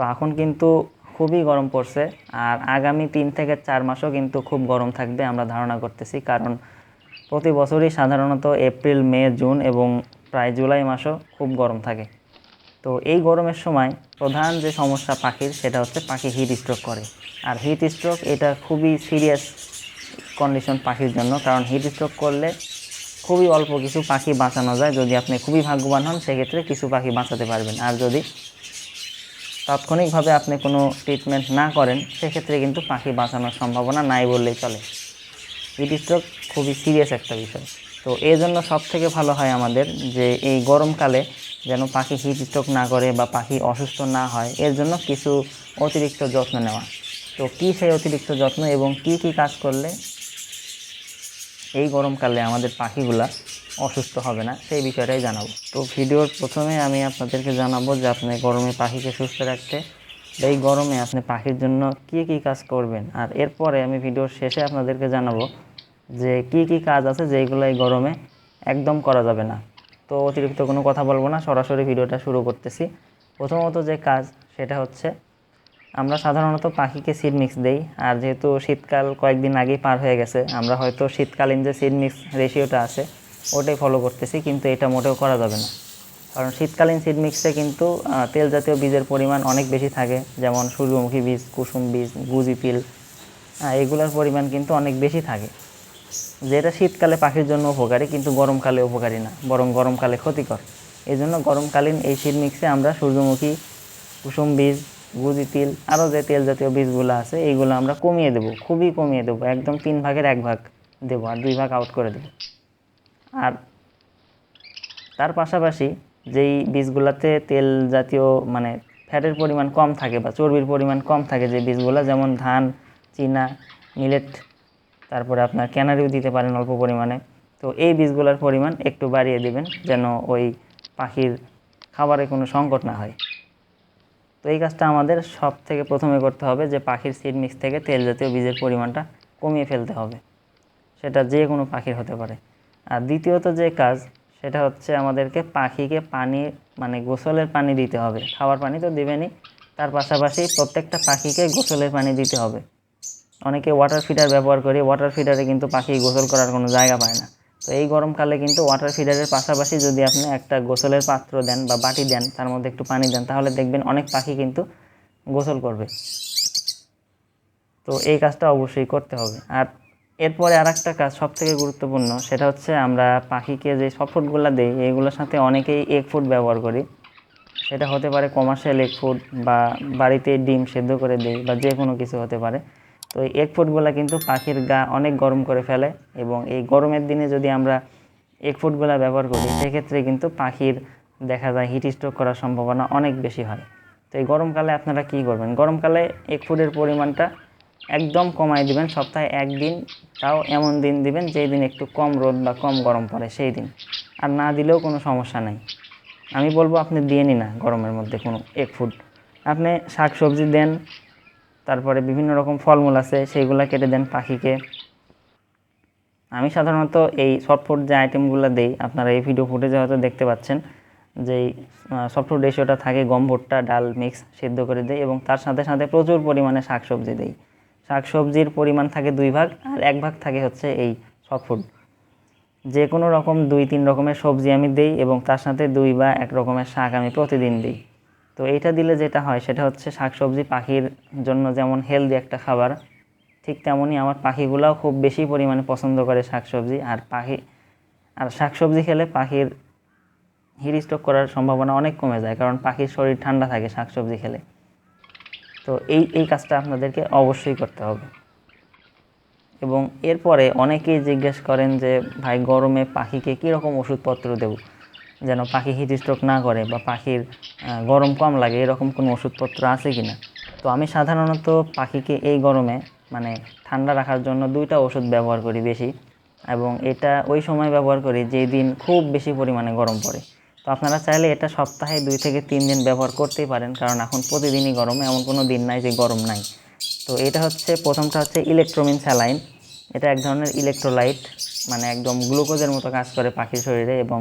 তো এখন কিন্তু খুবই গরম পড়ছে আর আগামী তিন থেকে চার মাসও কিন্তু খুব গরম থাকবে আমরা ধারণা করতেছি। কারণ প্রতি বছরই সাধারণত এপ্রিল, মে, জুন এবং প্রায় জুলাই মাসও খুব গরম থাকে। তো এই গরমের সময় প্রধান যে সমস্যা পাখির সেটা হচ্ছে পাখি হিট স্ট্রোক করে। আর হিট স্ট্রোক এটা খুবই সিরিয়াস কন্ডিশন পাখির জন্য। কারণ হিট স্ট্রোক করলে খুবই অল্প কিছু পাখি বাঁচানো যায়। যদি আপনি খুবই ভাগ্যবান হন, সেক্ষেত্রে কিছু পাখি বাঁচাতে পারবেন। আর যদি তাৎক্ষণিকভাবে আপনি কোনো ট্রিটমেন্ট না করেন, সেক্ষেত্রে কিন্তু পাখি বাঁচানোর সম্ভাবনা নাই বললেই চলে। হিট স্ট্রোক খুবই সিরিয়াস একটা বিষয়। তো এই জন্য সব থেকে ভালো হয় আমাদের যে এই গরমকালে যেন পাখি হিট স্ট্রোক না করে বা পাখি অসুস্থ না হয়, এর জন্য কিছু অতিরিক্ত যত্ন নেওয়া। তো কী সেই অতিরিক্ত যত্ন এবং কি কি কাজ করলে এই গরমকালে আমাদের পাখিগুলা অসুস্থ হবে না, সেই বিষয়টাই জানাব। তো ভিডিওর প্রথমে আমি আপনাদেরকে জানাব যে আপনি গরমে পাখিকে সুস্থ রাখতে এই গরমে আপনি পাখির জন্য কি কি কাজ করবেন? আর এরপরে আমি ভিডিওর শেষে আপনাদেরকে জানাব যে কি কি কাজ আছে যেগুলো এই গরমে একদম করা যাবে না। তো অতিরিক্ত কোনো কথা বলব না, সরাসরি ভিডিওটা শুরু করতেছি। প্রথমত যে কাজ, সেটা হচ্ছে আমরা সাধারণত পাখিকে সিড মিক্স দেই। আর যেহেতু শীতকাল কয়েকদিন আগেই পার হয়ে গেছে, আমরা হয়তো শীতকালীন যে সিড মিক্স রেশিওটা আছে ওটাই ফলো করতেছি কিন্তু এটা মোটেও করা যাবে না। কারণ শীতকালীন সিড মিক্সে কিন্তু তেল জাতীয় বীজের পরিমাণ অনেক বেশি থাকে যেমন সূর্যমুখী বীজ কুসুম বীজ গুজি হ্যাঁ, এগুলোর পরিমাণ কিন্তু অনেক বেশি থাকে। যেটা শীতকালে পাখির জন্য উপকারী কিন্তু গরমকালে উপকারী না বরং গরমকালে ক্ষতিকর। এই জন্য গরমকালীন এই সিড মিক্সে আমরা সূর্যমুখী কুসুম বীজ গুজি তিল আরও যে তেল জাতীয় বীজগুলো আছে এইগুলো আমরা কমিয়ে দেবো খুবই কমিয়ে দেবো একদম তিন ভাগের এক ভাগ দেবো আর দুই ভাগ আউট করে দেবো। আর তার পাশাপাশি যেই বীজগুলোতে তেল জাতীয় মানে ফ্যাটের পরিমাণ কম থাকে বা চর্বির পরিমাণ কম থাকে যে বীজগুলো, যেমন ধান, চীনা, মিলেট, তারপরে আপনার ক্যানারিও দিতে পারেন অল্প পরিমাণে। তো এই বীজগুলোর পরিমাণ একটু বাড়িয়ে দিবেন যেন ওই পাখির খাবারে কোনো সংকট না হয়। তো এই কাজটা আমাদের সব থেকে প্রথমে করতে হবে যে পাখির সিড মিক্স থেকে তেল জাতীয় বীজের পরিমাণটা কমিয়ে ফেলতে হবে। সেটা যে কোনো পাখির হতে পারে। আর দ্বিতীয়ত যে কাজ, সেটা হচ্ছে আমাদেরকে পাখিকে পানি মানে গোসলের পানি দিতে হবে। খাওয়ার পানি তো দেবেনই। তার পাশাপাশি প্রত্যেকটা পাখিকে গোসলের পানি দিতে হবে। অনেকে ওয়াটার ফিডার ব্যবহার করে ওয়াটার ফিডারে কিন্তু পাখি গোসল করার কোনো জায়গা পায় না। তো এই গরমকালে কিন্তু ওয়াটার ফিডারের পাশাপাশি যদি আপনি একটা গোসলের পাত্র দেন বা বাটি দেন, তার মধ্যে একটু পানি দেন, তাহলে দেখবেন অনেক পাখি কিন্তু গোসল করবে। তো এই কাজটা অবশ্যই করতে হবে। আর এরপরে আর একটা কাজ সব থেকে গুরুত্বপূর্ণ, সেটা হচ্ছে আমরা পাখিকে যে সব ফুডগুলো দিই এইগুলোর সাথে অনেকেই এগ ফুড ব্যবহার করি। সেটা হতে পারে কমার্শিয়াল এগ ফুড বা বাড়িতে ডিম সেদ্ধ করে দিই বা যে কোনো কিছু হতে পারে। তো এই এগ ফুডগুলো কিন্তু পাখির গা অনেক গরম করে ফেলে এবং এই গরমের দিনে যদি আমরা এগ ফুডগুলো ব্যবহার করি, সেক্ষেত্রে কিন্তু পাখির দেখা যায় হিট স্ট্রোক করার সম্ভাবনা অনেক বেশি হয়। তো এই গরমকালে আপনারা কী করবেন? গরমকালে এগ ফুডের পরিমাণটা একদম কমাই দিবেন, সপ্তাহে একদিন, তাও এমন দিন দিবেন যেই দিন একটু কম রোদ বা কম গরম পড়ে, সেই দিন। আর না দিলেও কোনো সমস্যা নাই। আমি বলব আপনি দিয়েনই না গরমের মধ্যে কোনো এক ফুড আপনি শাক সবজি দেন, তারপরে বিভিন্ন রকম ফলমূল আছে, সেইগুলো কেটে দেন পাখিকে। আমি সাধারণত এই সফটফুড যে আইটেমগুলো দেই, আপনারা এই ভিডিও ফুটেজে হয়তো দেখতে পাচ্ছেন যে সফটফুড রেশিওটা থাকে, গম ভুট্টা, ডাল মিক্স, সিদ্ধ করে দেই এবং তার সাথে সাথে প্রচুর পরিমাণে শাকসবজি দেই। শাকসবজির পরিমাণ থাকে দুই ভাগ আর এক ভাগ থাকে হচ্ছে এই সফটফুড যে কোনো রকম দুই তিন রকমের সবজি আমি দেই এবং তার সাথে দুই বা এক রকমের শাক আমি প্রতিদিন দিই। তো এইটা দিলে যেটা হয় সেটা হচ্ছে শাকসবজি পাখির জন্য যেমন হেলদি একটা খাবার, ঠিক তেমনই আমার পাখিগুলোও খুব বেশি পরিমাণে পছন্দ করে শাকসবজি আর পাখি, আর শাকসবজি খেলে পাখির হিট করার সম্ভাবনা অনেক কমে যায় কারণ পাখির শরীর ঠান্ডা থাকে শাকসবজি খেলে। তো এই এই কাজটা আপনাদেরকে অবশ্যই করতে হবে। এবং এরপরে অনেকেই জিজ্ঞেস করেন যে, ভাই, গরমে পাখিকে কীরকম ওষুধপত্র দেব? যেন পাখি হিট স্ট্রোক না করে বা পাখির গরম কম লাগে, এরকম কোনো ওষুধপত্র আছে কি না তো আমি সাধারণত পাখিকে এই গরমে মানে ঠান্ডা রাখার জন্য দুইটা ওষুধ ব্যবহার করি বেশি। এবং এটা ওই সময় ব্যবহার করি যেই দিন খুব বেশি পরিমাণে গরম পড়ে। তো আপনারা চাইলে এটা সপ্তাহে দুই থেকে তিন দিন ব্যবহার করতেই পারেন, কারণ এখন প্রতিদিনই গরম, এমন কোনো দিন নাই যে গরম নাই। তো এটা হচ্ছে, প্রথমটা হচ্ছে ইলেকট্রোমিন স্যালাইন এটা এক ধরনের ইলেকট্রোলাইট মানে একদম গ্লুকোজের মতো কাজ করে পাখির শরীরে এবং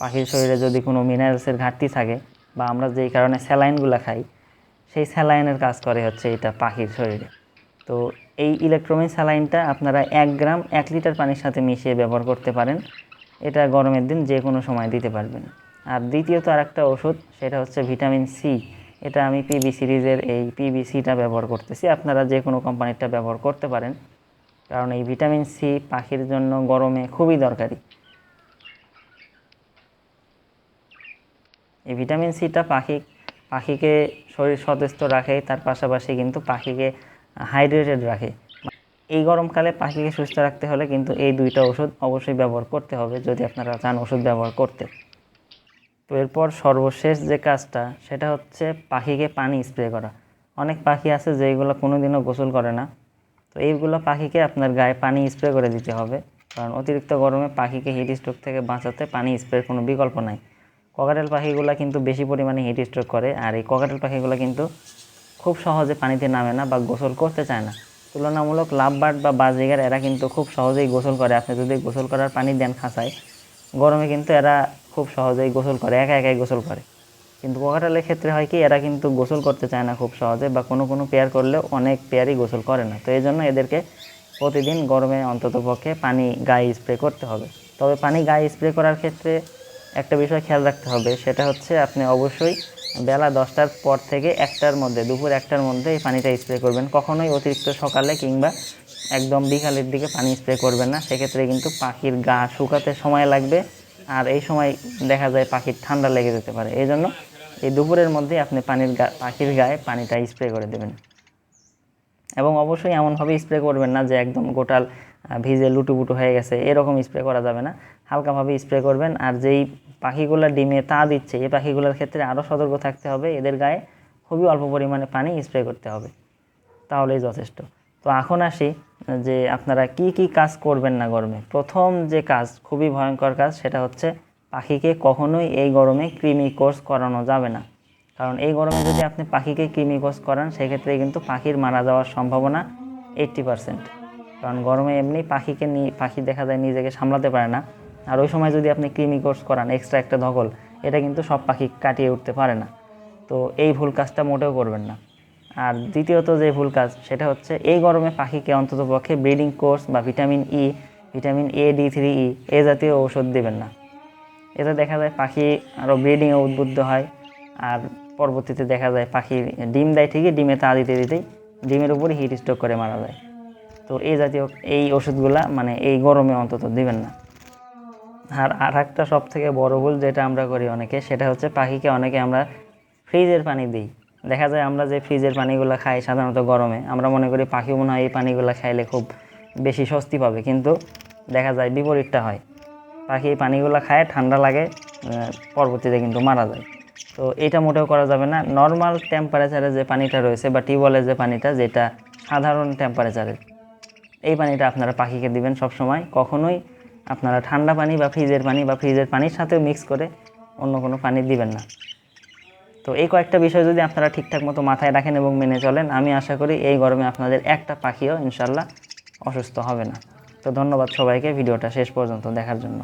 পাখির শরীরে যদি কোনো মিনারেলসের ঘাটতি থাকে বা আমরা যেই কারণে স্যালাইনগুলো খাই, সেই স্যালাইনের কাজ করে হচ্ছে এটা পাখির শরীরে। তো এই ইলেকট্রোমিন স্যালাইনটা আপনারা এক গ্রাম এক লিটার পানির সাথে মিশিয়ে ব্যবহার করতে পারেন, এটা গরমের দিন যে কোনো সময় দিতে পারবেন। আর দ্বিতীয়ত আর একটা ওষুধ, সেটা হচ্ছে ভিটামিন সি এটা আমি পিবি সিরিজের এই পিবি সিটা ব্যবহার করতেছি। আপনারা যে কোনো কোম্পানিরটা ব্যবহার করতে পারেন। কারণ এই ভিটামিন সি পাখির জন্য গরমে খুবই দরকারি। এই ভিটামিন সিটা পাখি, পাখিকে শরীর সতেজ রাখে, তার পাশাপাশি কিন্তু পাখিকে হাইড্রেটেড রাখে। এই গরমকালে পাখিকে সুস্থ রাখতে হলে কিন্তু এই দুইটা ওষুধ অবশ্যই ব্যবহার করতে হবে, যদি আপনারা চান ওষুধ ব্যবহার করতে। তো এরপর সর্বশেষ যে কাজটা, সেটা হচ্ছে পাখিকে পানি স্প্রে করা। অনেক পাখি আছে যেগুলো কোনোদিনও গোসল করে না। তো এইগুলো পাখিকে আপনার গায়ে পানি স্প্রে করে দিতে হবে। কারণ অতিরিক্ত গরমে পাখিকে হিট স্ট্রোক থেকে বাঁচাতে পানি স্প্রের কোনো বিকল্প নাই। ককাটেল পাখিগুলো কিন্তু বেশি পরিমাণে হিট স্ট্রোক করে, আর এই ককাটেল পাখিগুলো কিন্তু খুব সহজে পানিতে নামে না বা গোসল করতে চায় না। তুলনামূলক লাভবার্ড বা বাজিগার এরা কিন্তু খুব সহজেই গোসল করে। আপনি যদি গোসল করার পানি দেন খাঁচায়, গরমে কিন্তু এরা খুব সহজেই গোসল করে, একা একাই গোসল করে। কিন্তু কোকাটালের ক্ষেত্রে হয় কি, এরা কিন্তু গোসল করতে চায় না খুব সহজে বা কোনো কোনো পেয়ার করলেও অনেক পেয়ারই গোসল করে না। তো এই জন্য এদেরকে প্রতিদিন গরমে অন্ততপক্ষে পানি গায়ে স্প্রে করতে হবে। তবে পানি গায়ে স্প্রে করার ক্ষেত্রে একটা বিষয় খেয়াল রাখতে হবে, সেটা হচ্ছে আপনি অবশ্যই বেলা দশটার পর থেকে একটার মধ্যে, দুপুর একটার মধ্যে এই পানিটা স্প্রে করবেন। কখনোই অতিরিক্ত সকালে কিংবা একদম বিকালের দিকে পানি স্প্রে করবেন না। সেক্ষেত্রে কিন্তু পাখির গা শুকাতে সময় লাগবে। আর এই সময় দেখা যায় পাখির ঠান্ডা লেগে যেতে পারে। এই জন্য এই দুপুরের মধ্যে আপনি পানির গা পাখির গায়ে পানিটা স্প্রে করে দেবেন। এবং অবশ্যই এমনভাবে স্প্রে করবেন না যে একদম গোটাল ভিজে লুটুপুটু হয়ে গেছে। এরকম স্প্রে করা যাবে না। হালকাভাবে স্প্রে করবেন আর যেই পাখিগুলো ডিমে তা দিচ্ছে, এই পাখিগুলোর ক্ষেত্রে আরও সতর্ক থাকতে হবে। এদের গায়ে খুবই অল্প পরিমাণে পানি স্প্রে করতে হবে। তাহলেই যথেষ্ট। তো এখন আসি, যে আপনারা কি কি কাজ করবেন না গরমে? প্রথম যে কাজ, খুবই ভয়ঙ্কর কাজ, সেটা হচ্ছে পাখিকে কখনোই এই গরমে কৃমি কোর্স করানো যাবে না। কারণ এই গরমে যদি আপনি পাখিকে কৃমি কোর্স করান, সেক্ষেত্রে কিন্তু পাখির মারা যাওয়ার সম্ভাবনা এইট্টি পারসেন্ট। কারণ গরমে এমনি পাখিকে নিয়ে পাখি দেখা যায় নিজেকে সামলাতে পারে না। আর ওই সময় যদি আপনি কৃমি কোর্স করান, এক্সট্রা একটা ধকল, এটা কিন্তু সব পাখি কাটিয়ে উঠতে পারে না। তো এই ভুল কাজটা মোটেও করবেন না। আর দ্বিতীয়ত যে ভুল কাজ, সেটা হচ্ছে এই গরমে পাখিকে অন্তত পক্ষে ব্রিডিং কোর্স বা vitamin E vitamin A D three E A জাতীয় ঔষধ দেবেন না। এতে দেখা যায় পাখি আরও ব্রিডিংয়ে উদ্বুদ্ধ হয়, আর পরবর্তীতে দেখা যায় পাখি ডিম দেয় ঠিকই, ডিমে তা দিতে দিতেই ডিমের উপরে হিট স্ট্রোক করে মারা যায়। তো এই জাতীয় এই ওষুধগুলা মানে এই গরমে অন্তত দিবেন না। আর আর একটা সব থেকে বড় ভুল যেটা আমরা করি অনেকে, সেটা হচ্ছে পাখিকে অনেকে আমরা ফ্রিজের পানি দিই। দেখা যায় আমরা যে ফ্রিজের পানিগুলো খাই সাধারণত গরমে, আমরা মনে করি পাখি মনে হয় এই পানিগুলো খাইলে খুব বেশি স্বস্তি পাবে। কিন্তু দেখা যায় বিপরীতটা হয়। পাখি এই পানিগুলো খায়, ঠান্ডা লাগে পরবর্তীতে কিন্তু মারা যায়। তো এটা মোটেও করা যাবে না। নর্মাল টেম্পারেচারে যে পানিটা রয়েছে বা টিউবওয়েলের যে পানিটা, যেটা সাধারণ টেম্পারেচারের এই পানিটা আপনারা পাখিকে দিবেন সব সময় কখনোই আপনারা ঠান্ডা পানি বা ফ্রিজের পানি বা ফ্রিজের পানির সাথেও মিক্স করে অন্য কোনো পানি দিবেন না। তো এই কয়েকটা বিষয় যদি আপনারা ঠিকঠাক মতো মাথায় রাখেন এবং মেনে চলেন, আমি আশা করি এই গরমে আপনাদের একটা পাখিও ইনশাল্লাহ অসুস্থ হবে না। তো ধন্যবাদ সবাইকে, ভিডিওটা শেষ পর্যন্ত দেখার জন্য।